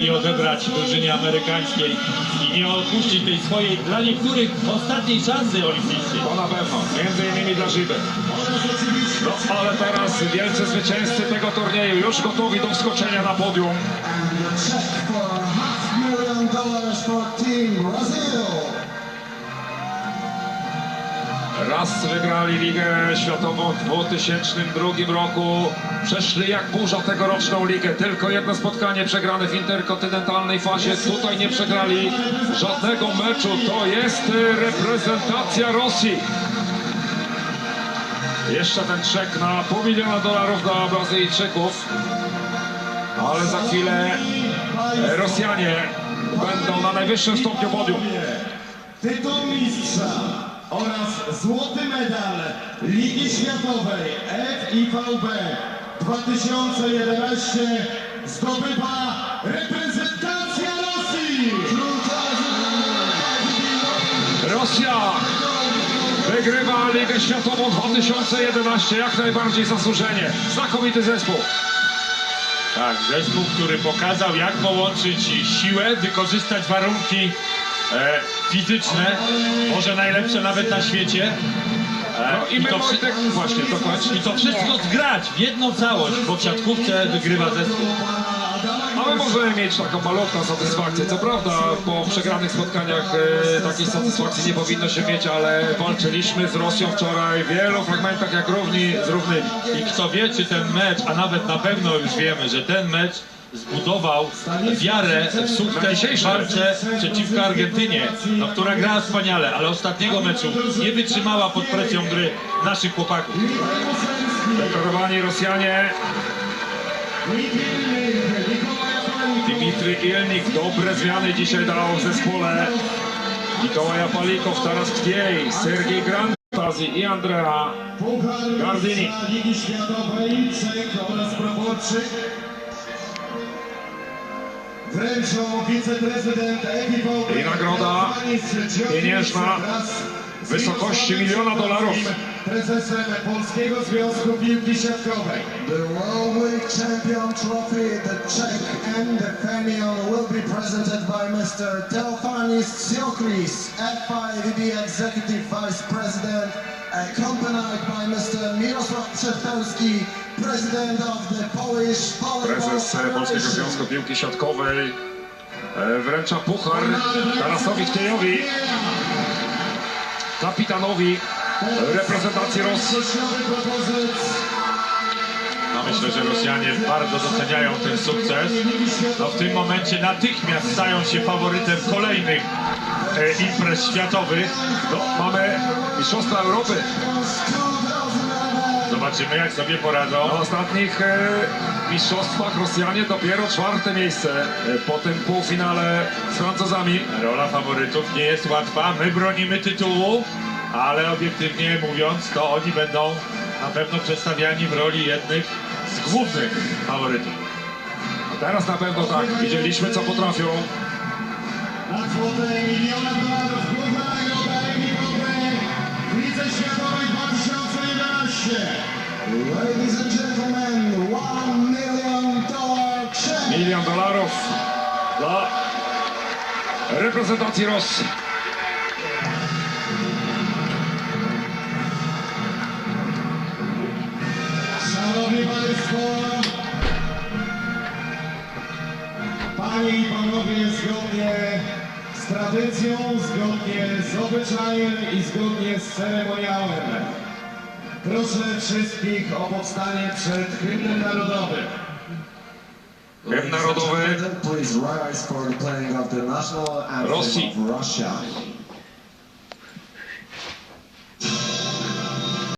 i odebrać drużynie amerykańskiej i nie opuścić tej swojej, dla niektórych ostatniej szansy olimpijskiej. To na pewno, między innymi dla Żydy. No ale teraz wielcy zwycięzcy tego turnieju już gotowi do wskoczenia na podium. Check for half million dollars for Team Brazil. Raz wygrali Ligę Światową w 2002 roku. Przeszli jak burza tegoroczną ligę. Tylko jedno spotkanie przegrane w interkontynentalnej fazie. Tutaj nie przegrali żadnego meczu. To jest reprezentacja Rosji. Jeszcze ten czek na pół miliona dolarów dla Brazylijczyków. Ale za chwilę Rosjanie będą na najwyższym stopniu podium. Tytuł mistrza oraz złoty medal Ligi Światowej FIVB 2011 zdobywa reprezentacja Rosji! Rosja wygrywa Ligę Światową 2011 jak najbardziej zasłużenie. Znakomity zespół. Tak, zespół, który pokazał jak połączyć siłę, wykorzystać warunki e, fizyczne, może najlepsze nawet na świecie. E, No i my to Wojtek, właśnie dokończ. I to wszystko zgrać w jedną całość, bo w siatkówce wygrywa zespół. A my możemy mieć taką malutką satysfakcję. Co prawda po przegranych spotkaniach e, takiej satysfakcji nie powinno się mieć, ale walczyliśmy z Rosją wczoraj w wielu fragmentach jak równi z równymi. I kto wie, czy ten mecz, a nawet na pewno już wiemy, że ten mecz zbudował wiarę w sukces w walce przeciwko Argentynie, no, która grała wspaniale, ale ostatniego meczu nie wytrzymała pod presją gry naszych chłopaków. Dekorowani Rosjanie. Dimitri Ilnik dobre zmiany dzisiaj dał w zespole. Mikołaja Palikow, Taras Kwiej, Sergiej Grantazzi i Andrea Gardini. Ligi Światowej Czech oraz Proborczyk wręczą wiceprezydent FIVB I nagroda pieniężna w wysokości miliona dolarów. prezesem Polskiego Związku Piłki Siatkowej. The World League Champion Trophy, the check and the fenion will be presented by Mr. Teofanis Tsiokris, FIVB Executive Vice President, accompanied by Mr. Mirosław Przedpełski, Prezes Polskiego. Związku Piłki Siatkowej e, wręcza puchar Tarasowi Ktiejowi, kapitanowi reprezentacji Rosji. No myślę, że Rosjanie bardzo doceniają ten sukces. No w tym momencie natychmiast stają się faworytem kolejnych e, imprez światowych. No, mamy Mistrzostwa Europy. Zobaczymy jak sobie poradzą. Na ostatnich e, mistrzostwach Rosjanie dopiero czwarte miejsce e, po tym półfinale z Francuzami. Rola faworytów nie jest łatwa. My bronimy tytułu, ale obiektywnie mówiąc, to oni będą na pewno przedstawiani w roli jednych z głównych faworytów. Teraz na pewno tak, widzieliśmy co potrafią. na kwotę miliona dolarów Milion dolarów dla reprezentacji Rosji. Szanowni Państwo, Panie i Panowie, zgodnie z tradycją, zgodnie z obyczajem i zgodnie z ceremoniałem, proszę wszystkich o powstanie przed hymnem narodowym. Hymn narodowy Rosji.